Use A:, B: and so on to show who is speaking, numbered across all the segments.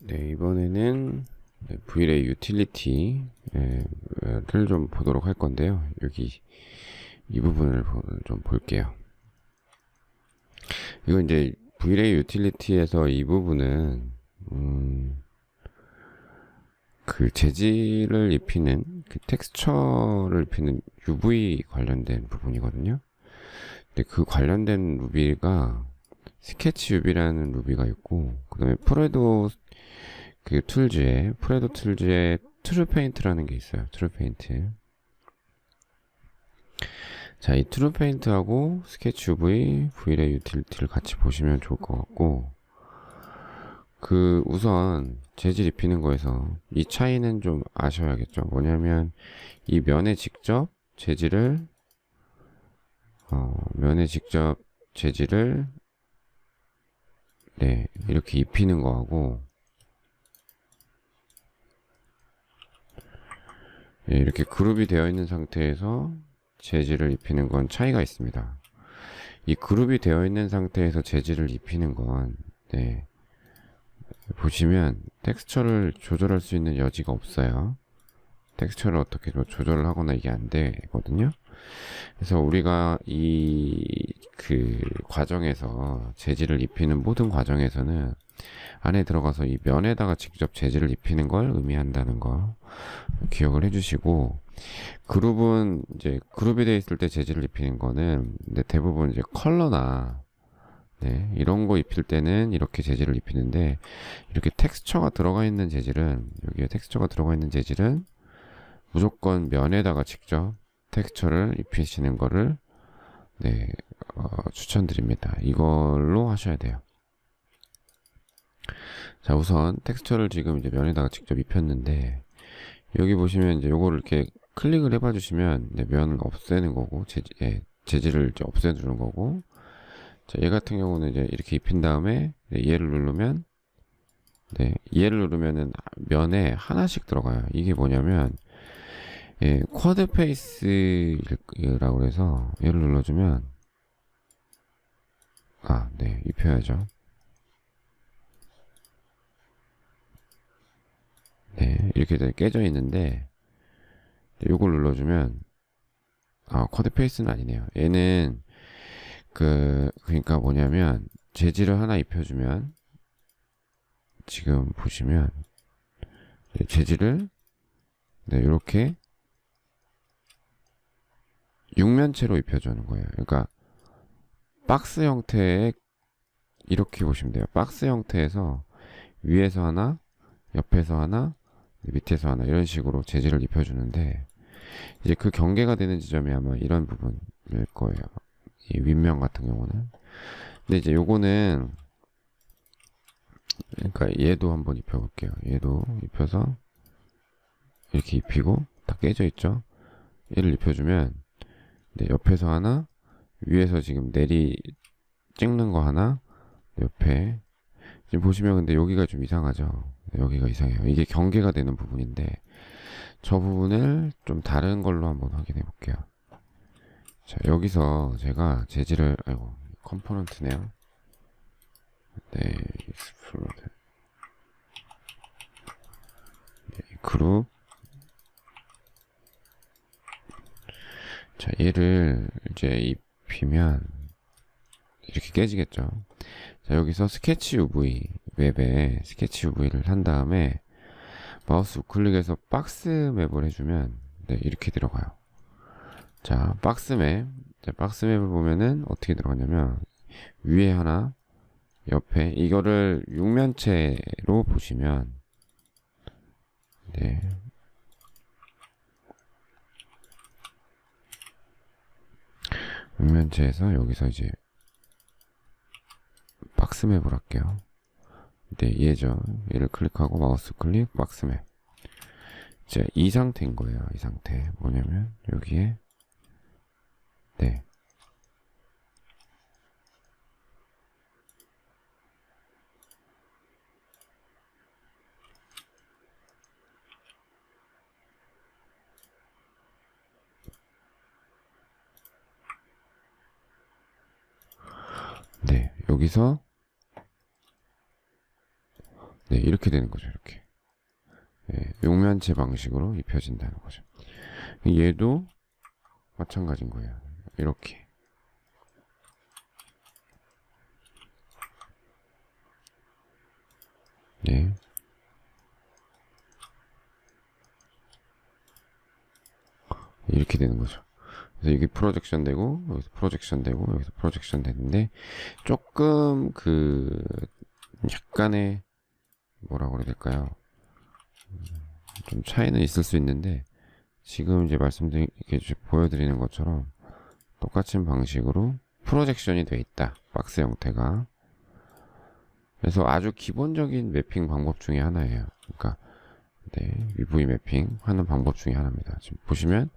A: 네, 이번에는 네, Vray 유틸리티를 좀 보도록 할 건데요. 여기 이 부분을 보- 좀 볼게요. 이거 이제 Vray 유틸리티에서 이 부분은 음, 그 재질을 입히는 그 텍스처를 입히는 UV 관련된 부분이거든요. 근데 그 관련된 루비가 스케치 UV라는 루비가 있고 그 다음에 프레도 그 툴즈에 프레도 툴즈에 트루 페인트라는 게 있어요. 트루 페인트. 자, 이 트루 페인트하고 스케치 UV, Vray 유틸리티를 같이 보시면 좋을 것 같고 그 우선 재질 입히는 거에서 이 차이는 좀 아셔야겠죠. 뭐냐면 이 면에 직접 재질을 어, 면에 직접 재질을 네, 이렇게 입히는 거하고 네, 이렇게 그룹이 되어 있는 상태에서 재질을 입히는 건 차이가 있습니다. 이 그룹이 되어 있는 상태에서 재질을 입히는 건 네, 보시면 텍스처를 조절할 수 있는 여지가 없어요. 텍스처를 어떻게 뭐 조절을 하거나 이게 안 되거든요. 그래서 우리가 이 그 과정에서 재질을 입히는 모든 과정에서는 안에 들어가서 이 면에다가 직접 재질을 입히는 걸 의미한다는 거 기억을 해주시고 그룹은 이제 그룹이 되어 있을 때 재질을 입히는 거는 근데 대부분 이제 컬러나 네, 이런 거 입힐 때는 이렇게 재질을 입히는데 이렇게 텍스처가 들어가 있는 재질은 여기에 텍스처가 들어가 있는 재질은 무조건 면에다가 직접 텍스처를 입히시는 거를 네, 어, 추천드립니다. 이걸로 하셔야 돼요. 자, 우선 텍스처를 지금 이제 면에다가 직접 입혔는데 여기 보시면 이제 요거를 이렇게 클릭을 해봐 주시면 네, 면을 없애는 거고 재질, 예, 재질을 이제 없애주는 거고 자, 얘 같은 경우는 이제 이렇게 입힌 다음에 네, 얘를 누르면 네, 얘를 누르면은 면에 하나씩 들어가요. 이게 뭐냐면 예, 쿼드 페이스라고 해서 얘를 눌러주면 아, 네, 입혀야죠. 네, 이렇게 돼 깨져 있는데 요걸 눌러주면 아, 쿼드 페이스는 아니네요. 얘는 그 그러니까 뭐냐면 재질을 하나 입혀주면 지금 보시면 네, 재질을 네, 이렇게 육면체로 입혀주는 거예요. 그러니까 박스 형태의 이렇게 보시면 돼요. 박스 형태에서 위에서 하나, 옆에서 하나, 밑에서 하나 이런 식으로 재질을 입혀주는데 이제 그 경계가 되는 지점이 아마 이런 부분일 거예요. 이 윗면 같은 경우는. 근데 이제 요거는 그러니까 얘도 한번 입혀볼게요. 얘도 입혀서 이렇게 입히고 다 깨져 있죠. 얘를 입혀주면 네, 옆에서 하나, 위에서 지금 내리 찍는 거 하나, 옆에 지금 보시면 근데 여기가 좀 이상하죠. 네, 여기가 이상해요. 이게 경계가 되는 부분인데 저 부분을 좀 다른 걸로 한번 확인해 볼게요. 자 여기서 제가 재질을 아이고 컴포넌트네요. 네, 익스플로드 네, 그룹 자 얘를 이제 입히면 이렇게 깨지겠죠. 자 여기서 스케치 UV 웹에 스케치 UV를 한 다음에 마우스 우클릭해서 박스 맵을 해주면 네, 이렇게 들어가요. 자 박스 맵, 자, 박스 맵을 보면은 어떻게 들어가냐면 위에 하나, 옆에 이거를 육면체로 보시면 네. 육면체에서 여기서 이제 박스 맵을 할게요. 네, 얘죠. 얘를 클릭하고 마우스 클릭, 박스맵. 자, 이 상태인 거예요. 이 상태. 뭐냐면, 여기에, 네. 네, 여기서 네, 이렇게 되는 거죠. 이렇게. 예, 용면체 방식으로 입혀진다는 거죠. 얘도 마찬가지인 거예요. 이렇게. 네. 이렇게 되는 거죠. 그래서 이게 프로젝션 되고 여기서 프로젝션 되고 여기서 프로젝션 되는데 조금 그 약간의 뭐라고 그래야 될까요? 음, 좀 차이는 있을 수 있는데 지금 이제 말씀드린 이렇게 보여드리는 것처럼 똑같은 방식으로 프로젝션이 돼 있다 박스 형태가 그래서 아주 기본적인 매핑 방법 중에 하나예요. 그러니까 네, UV 매핑 하는 방법 중에 하나입니다. 지금 보시면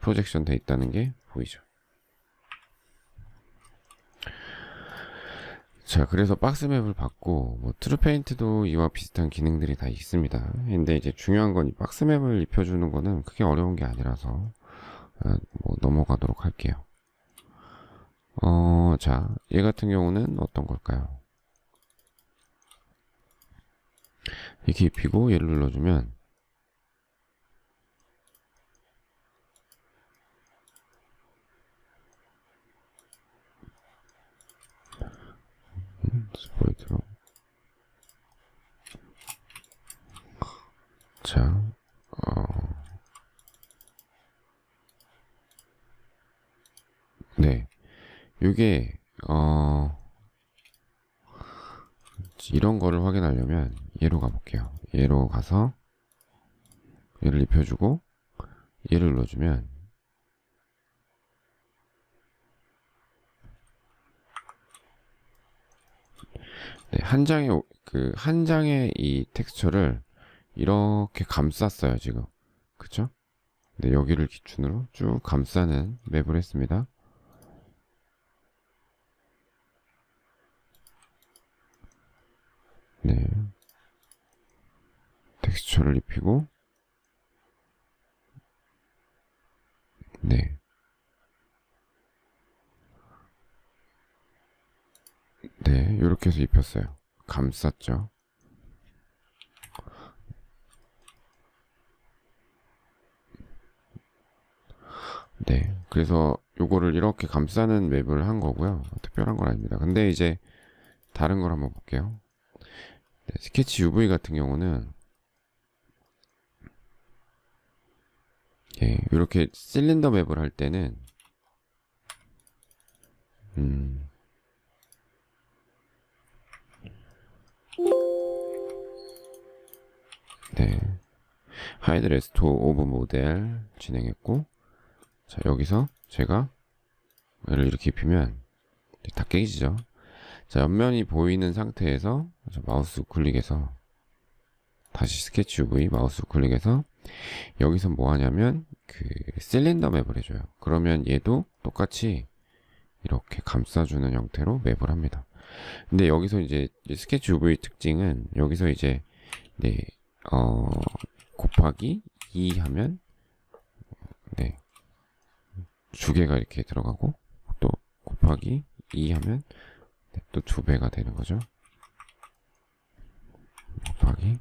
A: 프로젝션 돼 있다는 게 보이죠. 자, 그래서 박스맵을 받고 뭐 트루페인트도 이와 비슷한 기능들이 다 있습니다. 근데 이제 중요한 건 이 박스맵을 입혀주는 거는 크게 어려운 게 아니라서 어, 뭐 넘어가도록 할게요. 어, 자, 얘 같은 경우는 어떤 걸까요? 이렇게 입히고 얘를 눌러주면 스포이트로 자, 어, 네, 요게 어, 이런 거를 확인하려면 얘로 가볼게요. 얘로 가서 얘를 입혀주고 얘를 눌러주면 네, 한 장의 그 한 장의 이 텍스처를 이렇게 감쌌어요 지금 그쵸? 네, 여기를 기준으로 쭉 감싸는 맵을 했습니다. 네. 텍스처를 입히고 네. 네, 이렇게 해서 입혔어요. 감쌌죠. 네, 그래서 요거를 이렇게 감싸는 맵을 한 거고요. 특별한 건 아닙니다. 근데 이제 다른 걸 한번 볼게요. 네, 스케치 UV 같은 경우는 예, 이렇게 실린더 맵을 할 때는 음, 네, 하이드 레스토 오브 모델 진행했고 자 여기서 제가 얘를 이렇게 입히면 다 깨지죠. 자 옆면이 보이는 상태에서 자, 마우스 클릭해서 다시 스케치 UV 마우스 클릭해서 여기서 뭐 하냐면 그 실린더 맵을 해줘요. 그러면 얘도 똑같이 이렇게 감싸주는 형태로 맵을 합니다. 근데 여기서 이제 스케치 UV 특징은 여기서 이제 네, 어, 곱하기 2 하면 네, 두 개가 이렇게 들어가고 또 곱하기 2 하면 네, 또두 배가 되는 거죠. 곱하기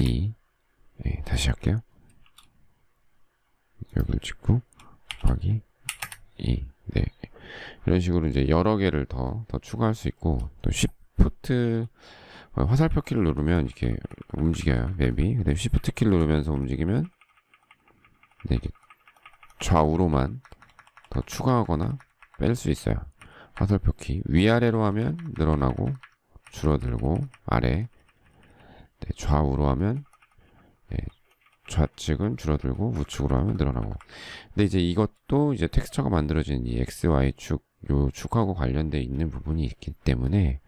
A: 2 네, 다시 할게요. 여기를 찍고 곱하기 2 네. 이런 식으로 이제 여러 개를 더, 더 추가할 수 있고 또 어, 화살표 키를 누르면 이렇게 움직여요 맵이. 근데 Shift 키를 누르면서 움직이면 네, 이게 좌우로만 더 추가하거나 뺄 수 있어요. 화살표 키. 위아래로 하면 늘어나고 줄어들고 아래 네, 좌우로 하면 네, 좌측은 줄어들고 우측으로 하면 늘어나고. 근데 이제 이것도 이제 텍스처가 만들어진 이 XY축 요 축하고 관련돼 있는 부분이 있기 때문에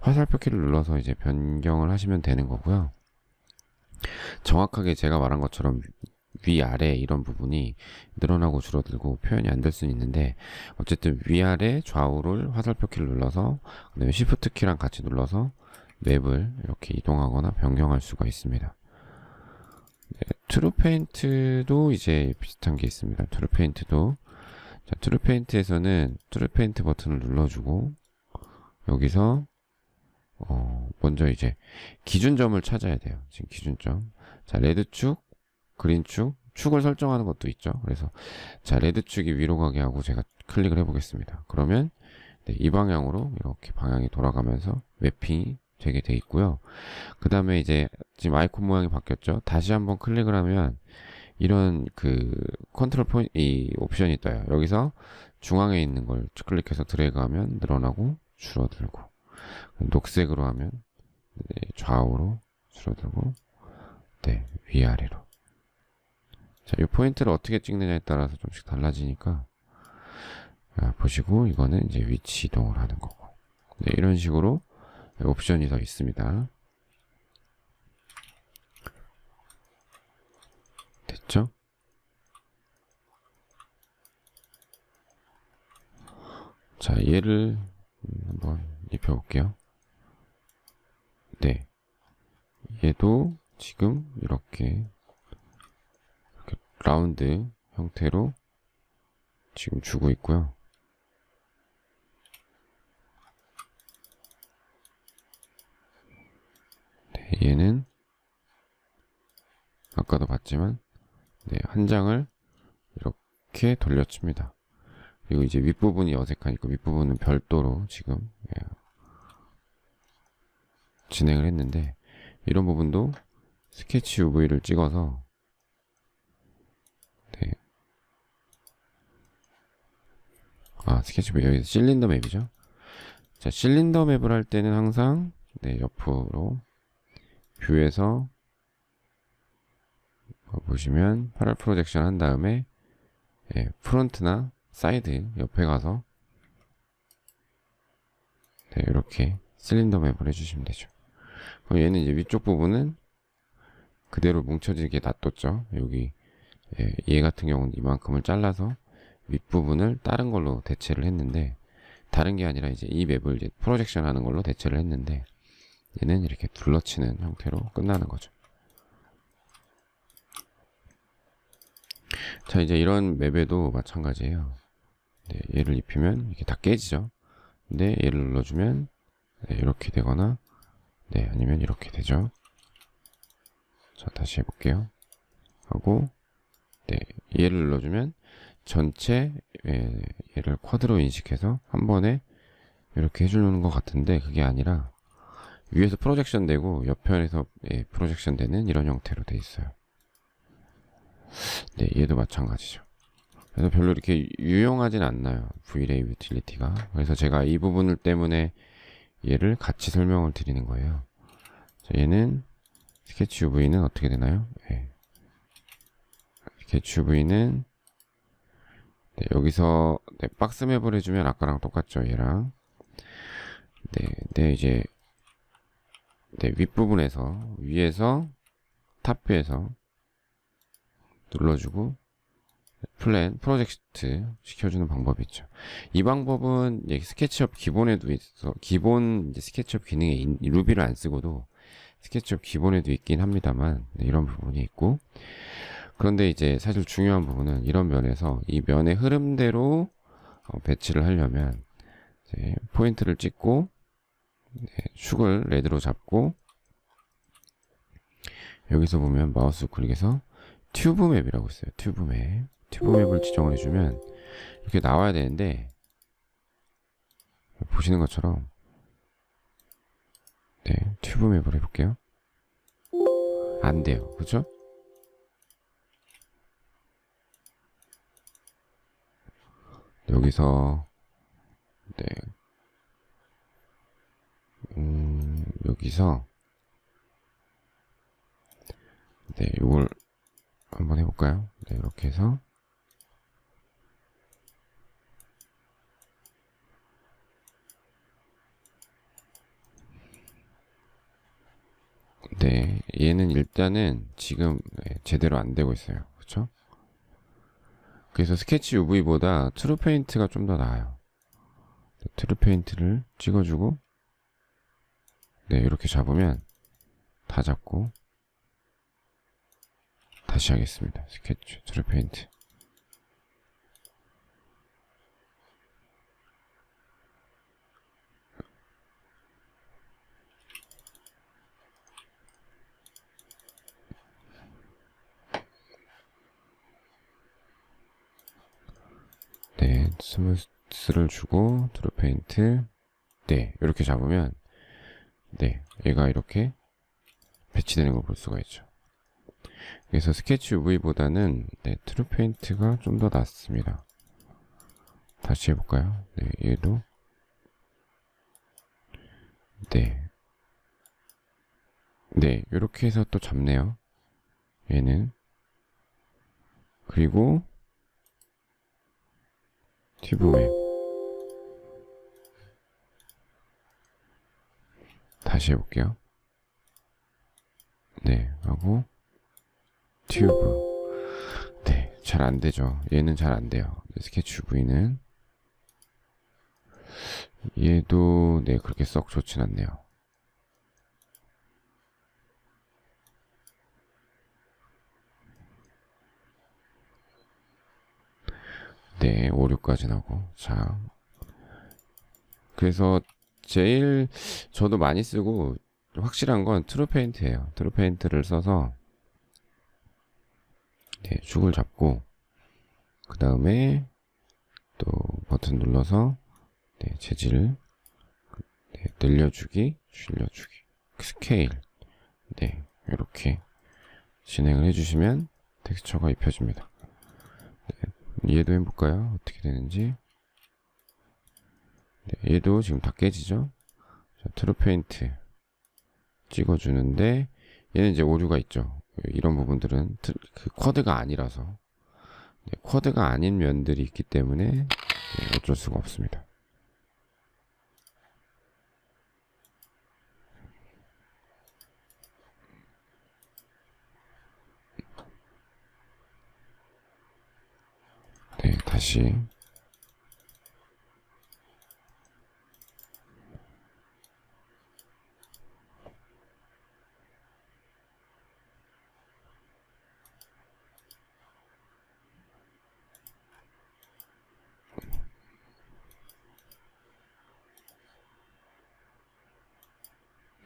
A: 화살표 키를 눌러서 이제 변경을 하시면 되는 거고요. 정확하게 제가 말한 것처럼 위아래 이런 부분이 늘어나고 줄어들고 표현이 안 될 수는 있는데 어쨌든 위아래 좌우를 화살표 키를 눌러서 그다음에 Shift 키랑 같이 눌러서 맵을 이렇게 이동하거나 변경할 수가 있습니다. 네, 트루 페인트도 이제 비슷한 게 있습니다. 트루 페인트도 자, 트루 페인트에서는 트루 페인트 버튼을 눌러주고 여기서 어, 먼저 이제 기준점을 찾아야 돼요. 지금 기준점. 자, 레드 축, 그린 축, 축을 설정하는 것도 있죠. 그래서 자, 레드 축이 위로 가게 하고 제가 클릭을 해보겠습니다. 그러면 네, 이 방향으로 이렇게 방향이 돌아가면서 맵핑이 되게 돼 있고요. 그 다음에 이제 지금 아이콘 모양이 바뀌었죠. 다시 한번 클릭을 하면 이런 그 컨트롤 포인트 이 옵션이 떠요. 여기서 중앙에 있는 걸 클릭해서 드래그하면 늘어나고 줄어들고 녹색으로 하면 네, 좌우로 줄어들고 네 위아래로 자, 이 포인트를 어떻게 찍느냐에 따라서 좀씩 달라지니까 아, 보시고 이거는 이제 위치 이동을 하는 거고 네, 이런 식으로 옵션이 더 있습니다. 됐죠? 자, 얘를 음, 한번 입혀볼게요. 네. 얘도 지금 이렇게, 이렇게 라운드 형태로 지금 주고 있고요. 네, 얘는 아까도 봤지만 네, 한 장을 이렇게 돌려칩니다. 그리고 이제 윗부분이 어색하니까 윗부분은 별도로 지금 예, 진행을 했는데 이런 부분도 스케치 UV를 찍어서 네. 아 스케치 UV 여기 실린더 맵이죠. 자 실린더 맵을 할 때는 항상 네, 옆으로 뷰에서 어, 보시면 파랄 프로젝션 한 다음에 예, 프론트나 사이드 옆에 가서 네, 이렇게 실린더 맵을 해주시면 되죠. 그럼 얘는 이제 위쪽 부분은 그대로 뭉쳐지게 놔뒀죠. 여기 예, 얘 같은 경우는 이만큼을 잘라서 윗부분을 다른 걸로 대체를 했는데 다른 게 아니라 이제 이 맵을 이제 프로젝션 하는 걸로 대체를 했는데 얘는 이렇게 둘러치는 형태로 끝나는 거죠. 자, 이제 이런 맵에도 마찬가지예요. 네, 얘를 입히면 이렇게 다 깨지죠. 근데 얘를 눌러주면 네, 이렇게 되거나 네, 아니면 이렇게 되죠. 자, 다시 해볼게요. 하고 네, 얘를 눌러주면 전체 예, 얘를 쿼드로 인식해서 한 번에 이렇게 해주는 것 같은데 그게 아니라 위에서 프로젝션 되고 옆편에서 예, 프로젝션 되는 이런 형태로 돼 있어요. 네, 얘도 마찬가지죠. 그래서 별로 이렇게 유용하진 않나요. Vray 유틸리티가. 그래서 제가 이 부분을 때문에 얘를 같이 설명을 드리는 거예요. 자, 얘는 스케치 UV는 어떻게 되나요? 네. 스케치 UV는 네, 여기서 네, 박스 맵을 해주면 아까랑 똑같죠. 얘랑. 네, 네 이제 네, 윗부분에서 위에서 탑뷰에서 눌러주고 플랜 프로젝트 시켜주는 방법이 있죠. 이 방법은 스케치업 기본에도 있어 기본 스케치업 기능에 인, 루비를 안 쓰고도 스케치업 기본에도 있긴 합니다만 네, 이런 부분이 있고 그런데 이제 사실 중요한 부분은 이런 면에서 이 면의 흐름대로 어, 배치를 하려면 포인트를 찍고 네, 축을 레드로 잡고 여기서 보면 마우스 클릭해서 튜브 맵이라고 있어요. 튜브 맵. 튜브 맵을 지정을 해주면 이렇게 나와야 되는데 보시는 것처럼 네 튜브 맵을 해볼게요. 안 돼요. 그죠? 여기서 네 음, 여기서 네, 이걸 한번 해볼까요? 네, 이렇게 해서 네, 얘는 일단은 지금 네, 제대로 안 되고 있어요. 그렇죠? 그래서 스케치 UV보다 트루 페인트가 좀 더 나아요. 트루 페인트를 찍어주고 네, 이렇게 잡으면 다 잡고 다시 하겠습니다. 스케치 트루 페인트. 네, 스무스를 주고 트루 페인트. 네, 이렇게 잡으면 네, 얘가 이렇게 배치되는 걸 볼 수가 있죠. 그래서 스케치 UV보다는 네, 트루 페인트가 좀 더 낫습니다. 다시 해볼까요? 네, 얘도 네, 네, 이렇게 해서 또 잡네요. 얘는 그리고 튜브웨 다시 해볼게요. 네, 하고 튜브 네, 잘 안 되죠. 얘는 잘 안 돼요. 네, 스케치 UV는 얘도 네 그렇게 썩 좋진 않네요. 네, 5, 6까지 나고. 자. 그래서 제일 저도 많이 쓰고 확실한 건 트루 페인트예요. 트루 페인트를 써서 네, 축을 잡고 그 다음에 또 버튼 눌러서 네, 재질 네, 늘려주기, 줄여주기, 스케일 네, 이렇게 진행을 해주시면 텍스처가 입혀집니다. 네, 얘도 해볼까요? 어떻게 되는지 네, 얘도 지금 다 깨지죠? 자, 트루 페인트 찍어주는데 얘는 이제 오류가 있죠. 이런 부분들은 트- 그 쿼드가 아니라서 네, 쿼드가 아닌 면들이 있기 때문에 네, 어쩔 수가 없습니다. 네, 다시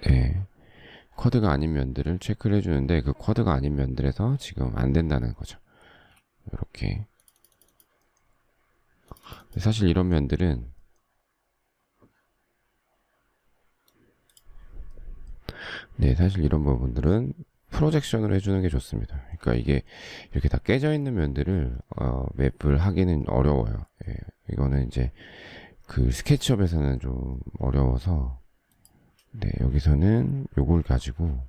A: 네. 쿼드가 아닌 면들을 체크를 해주는데 그 쿼드가 아닌 면들에서 지금 안 된다는 거죠. 이렇게. 사실 이런 면들은 네, 사실 이런 부분들은 프로젝션을 해주는 게 좋습니다. 그러니까 이게 이렇게 다 깨져 있는 면들을 어, 맵을 하기는 어려워요. 예, 이거는 이제 그 스케치업에서는 좀 어려워서 네, 여기서는 요걸 가지고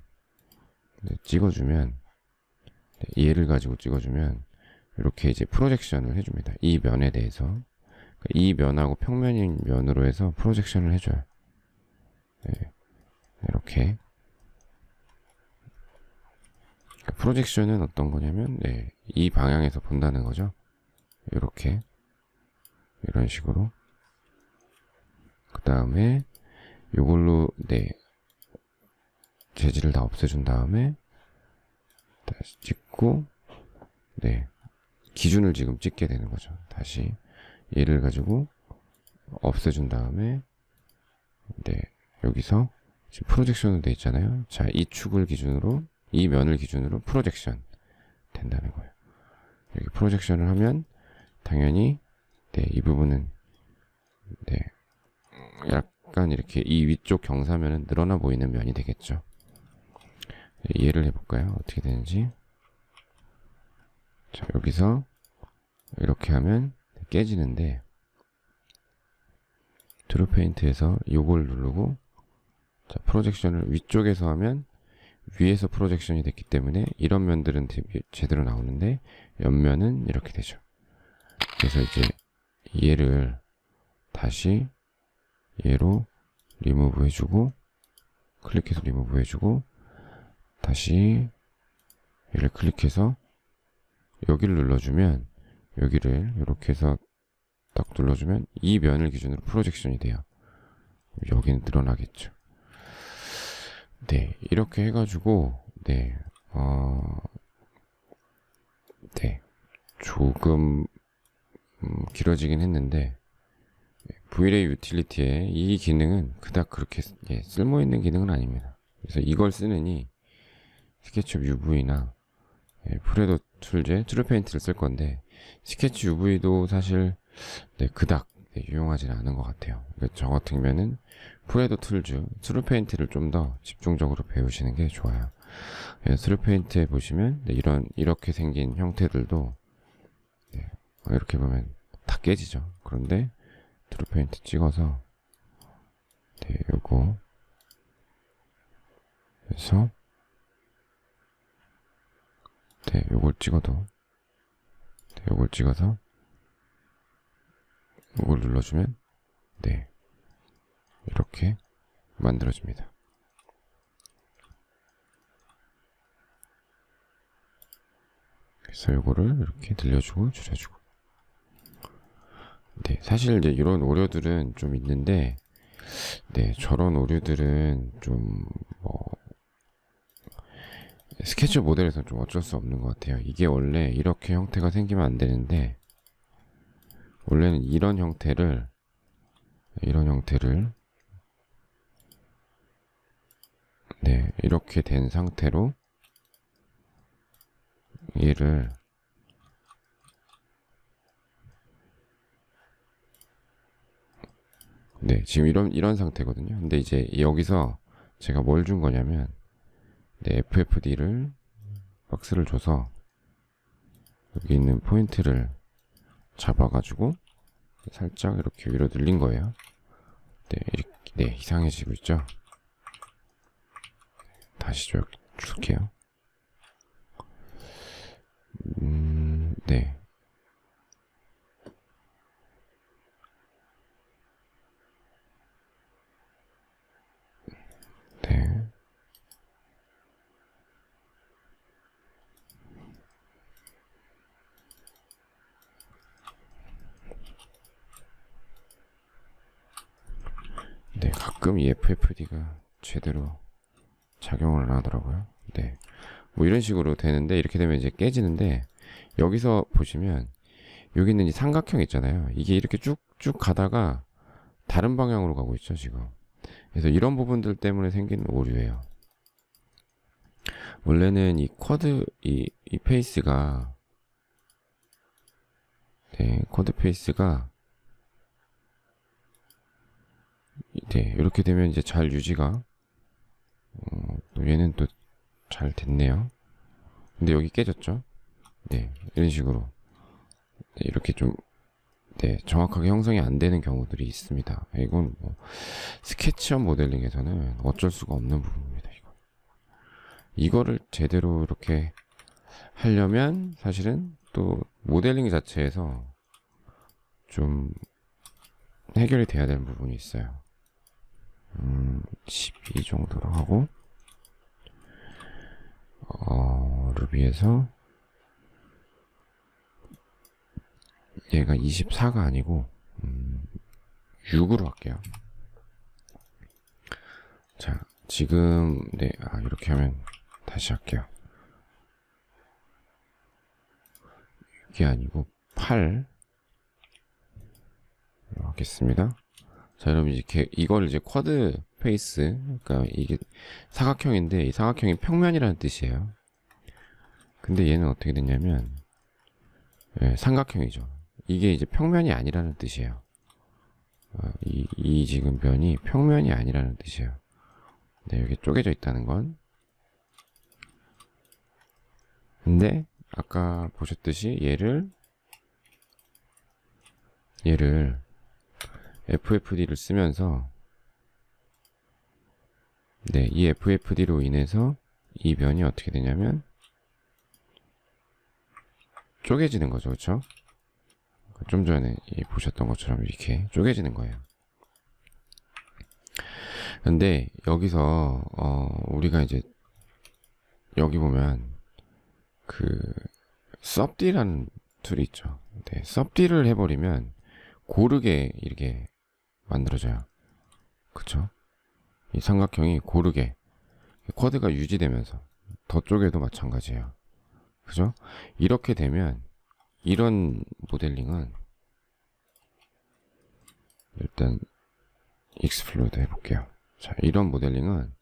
A: 네, 찍어주면 네, 얘를 가지고 찍어주면 이렇게 이제 프로젝션을 해줍니다. 이 면에 대해서 그러니까 이 면하고 평면인 면으로 해서 프로젝션을 해줘요. 네, 이렇게 그러니까 프로젝션은 어떤 거냐면 네, 이 방향에서 본다는 거죠. 이렇게 이런 식으로 그 다음에 요걸로 네 재질을 다 없애준 다음에 다시 찍고 네 기준을 지금 찍게 되는 거죠. 다시 얘를 가지고 없애준 다음에 네 여기서 지금 프로젝션으로 돼 있잖아요. 자 이 축을 기준으로 이 면을 기준으로 프로젝션 된다는 거예요. 여기 프로젝션을 하면 당연히 네 이 부분은 네 약 간 이렇게 이 위쪽 경사면은 늘어나 보이는 면이 되겠죠. 네, 이해를 해볼까요? 어떻게 되는지. 자, 여기서 이렇게 하면 깨지는데 드로 페인트에서 요걸 누르고 자, 프로젝션을 위쪽에서 하면 위에서 프로젝션이 됐기 때문에 이런 면들은 제- 제대로 나오는데 옆면은 이렇게 되죠. 그래서 이제 얘를 다시 얘로 리무브 해주고 클릭해서 리무브 해주고 다시 얘를 클릭해서 여기를 눌러주면 여기를 이렇게 해서 딱 눌러주면 이 면을 기준으로 프로젝션이 돼요. 여기는 늘어나겠죠. 네, 이렇게 해가지고 네, 어, 네, 조금 음, 길어지긴 했는데 V-Ray 유틸리티의 이 기능은 그닥 그렇게 쓰- 예, 쓸모 있는 기능은 아닙니다. 그래서 이걸 쓰느니 스케치업 UV나 예, 프레도 툴제 트루 페인트를 쓸 건데 스케치 UV도 사실 네, 그닥 네, 유용하지는 않은 것 같아요. 그저 같은 경우에는 프레도 툴즈, 트루페인트를 좀 더 집중적으로 배우시는 게 좋아요. 예, 트루페인트에 보시면 네, 이런 이렇게 생긴 형태들도 네, 이렇게 보면 다 깨지죠. 그런데 트루페인트 찍어서 네, 요거 그래서 네, 요걸 찍어도 네, 요걸 찍어서 요걸 눌러주면 네 이렇게 만들어집니다. 그래서 요거를 이렇게 늘려주고 줄여주고 네 사실 이제 이런 오류들은 좀 있는데 네 저런 오류들은 좀 뭐 스케치 모델에서는 좀 어쩔 수 없는 것 같아요. 이게 원래 이렇게 형태가 생기면 안 되는데 원래는 이런 형태를 이런 형태를 네 이렇게 된 상태로 얘를 네 지금 이런 이런 상태거든요 근데 이제 여기서 제가 뭘 준 거냐면 네, FFD를 박스를 줘서 여기 있는 포인트를 잡아가지고 살짝 이렇게 위로 늘린 거예요. 네, 이렇게, 네, 이상해지고 있죠? 다시 쭉 줄게요. 음, 네. 네. 네, 가끔 이 FFD가 제대로 작용을 안 하더라고요. 네. 뭐 이런 식으로 되는데, 이렇게 되면 이제 깨지는데, 여기서 보시면, 여기 있는 이 삼각형 있잖아요. 이게 이렇게 쭉쭉 가다가 다른 방향으로 가고 있죠, 지금. 그래서 이런 부분들 때문에 생기는 오류예요. 원래는 이 쿼드, 이, 이 페이스가, 네, 쿼드 페이스가, 네, 이렇게 되면 이제 잘 유지가, 어, 또 얘는 또 잘 됐네요. 근데 여기 깨졌죠? 네, 이런 식으로. 네, 이렇게 좀, 네, 정확하게 형성이 안 되는 경우들이 있습니다. 이건 뭐, 스케치업 모델링에서는 어쩔 수가 없는 부분입니다, 이거. 이거를 제대로 이렇게 하려면 사실은 또 모델링 자체에서 좀 해결이 돼야 되는 부분이 있어요. 음, 12 정도로 하고, 어, 루비에서 얘가 24가 아니고, 음, 6으로 할게요. 자, 지금, 네, 아, 이렇게 하면 다시 할게요. 이게 아니고, 8. 하겠습니다. 자, 여러분 이렇게 이걸 이제 쿼드 페이스, 그러니까 이게 사각형인데 이 사각형이 평면이라는 뜻이에요. 근데 얘는 어떻게 됐냐면 예, 삼각형이죠. 이게 이제 평면이 아니라는 뜻이에요. 어, 이, 이 지금 면이 평면이 아니라는 뜻이에요. 네, 여기 쪼개져 있다는 건. 근데 아까 보셨듯이 얘를 얘를 FFD를 쓰면서 네, 이 FFD로 인해서 이 면이 어떻게 되냐면 쪼개지는 거죠, 그렇죠? 좀 전에 이 보셨던 것처럼 이렇게 쪼개지는 거예요. 근데 여기서 어, 우리가 이제 여기 보면 그 섭디라는 툴이 있죠. 네, 섭디를 해버리면 고르게 이렇게 만들어져요. 그쵸? 이 삼각형이 고르게 쿼드가 유지되면서 더 쪽에도 마찬가지예요. 그죠? 이렇게 되면 이런 모델링은 일단 익스플로드 해볼게요. 자, 이런 모델링은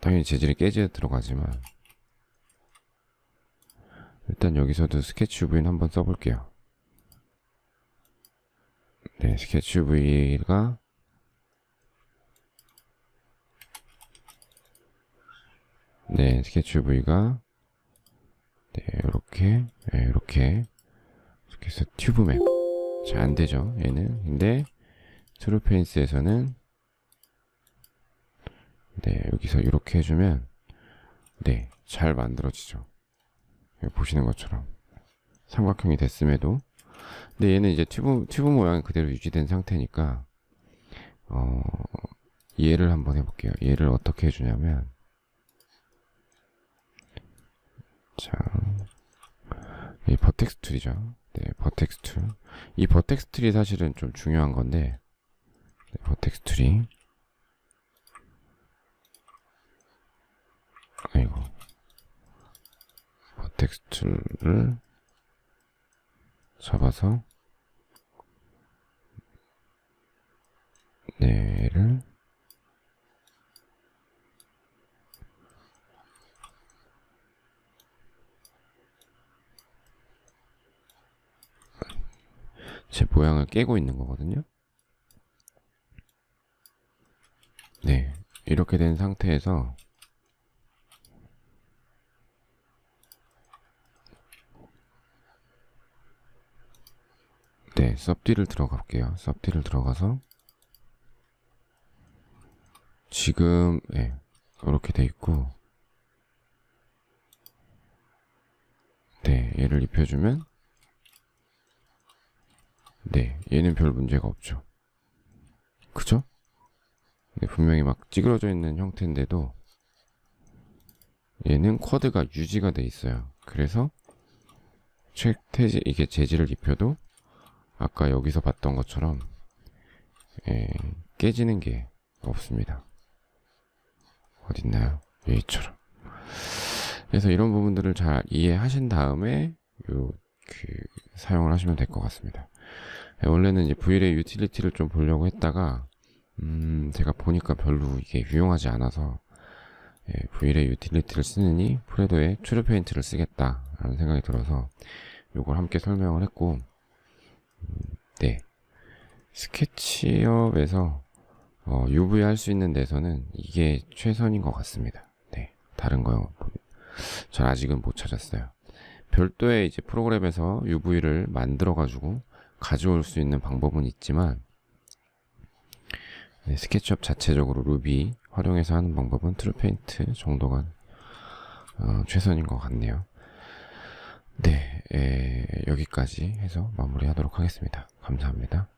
A: 당연히 재질이 깨져 들어가지만 일단 여기서도 스케치 UV는 한번 써볼게요. 네, 스케치 UV가 네, 스케치 UV가 네, 이렇게 네, 이렇게. 이렇게 해서 튜브맵. 잘 안 되죠 얘는? 근데 트루페인스에서는 네 여기서 이렇게 해주면 네 잘 만들어지죠. 여기 보시는 것처럼. 삼각형이 됐음에도. 근데 얘는 이제 튜브, 튜브 모양이 그대로 유지된 상태니까 어 얘를 한번 해볼게요. 얘를 어떻게 해주냐면 자, 이 버텍스 툴이죠. 네, 버텍스 툴. 이 버텍스 툴이 사실은 좀 중요한 건데, 네, 버텍스 툴이. 아이고. 버텍스 툴을 잡아서, 네, 얘를 제 모양을 깨고 있는 거거든요. 네, 이렇게 된 상태에서 네, 섭디를 들어갈게요. 섭디를 들어가서 지금 네, 이렇게 돼 있고 네, 얘를 입혀주면 네, 얘는 별 문제가 없죠. 그죠? 네, 분명히 막 찌그러져 있는 형태인데도 얘는 쿼드가 유지가 돼 있어요. 그래서 책태지 이게 재질을 입혀도 아까 여기서 봤던 것처럼 예, 깨지는 게 없습니다. 어딨나요? 여기처럼. 그래서 이런 부분들을 잘 이해하신 다음에 요 그 사용을 하시면 될 것 같습니다. 예, 원래는 이제 Vray 유틸리티를 좀 보려고 했다가 음, 제가 보니까 별로 이게 유용하지 않아서 예, Vray 유틸리티를 쓰느니 프레도에 트루 페인트를 쓰겠다라는 생각이 들어서 요걸 함께 설명을 했고 음, 네 스케치업에서 어, UV 할 수 있는 데서는 이게 최선인 것 같습니다. 네 다른 거요 전 아직은 못 찾았어요. 별도의 이제 프로그램에서 UV를 만들어 가지고 가져올 수 있는 방법은 있지만 네, 스케치업 자체적으로 루비 활용해서 하는 방법은 트루페인트 정도가 어, 최선인 것 같네요. 네, 에, 여기까지 해서 마무리하도록 하겠습니다. 감사합니다.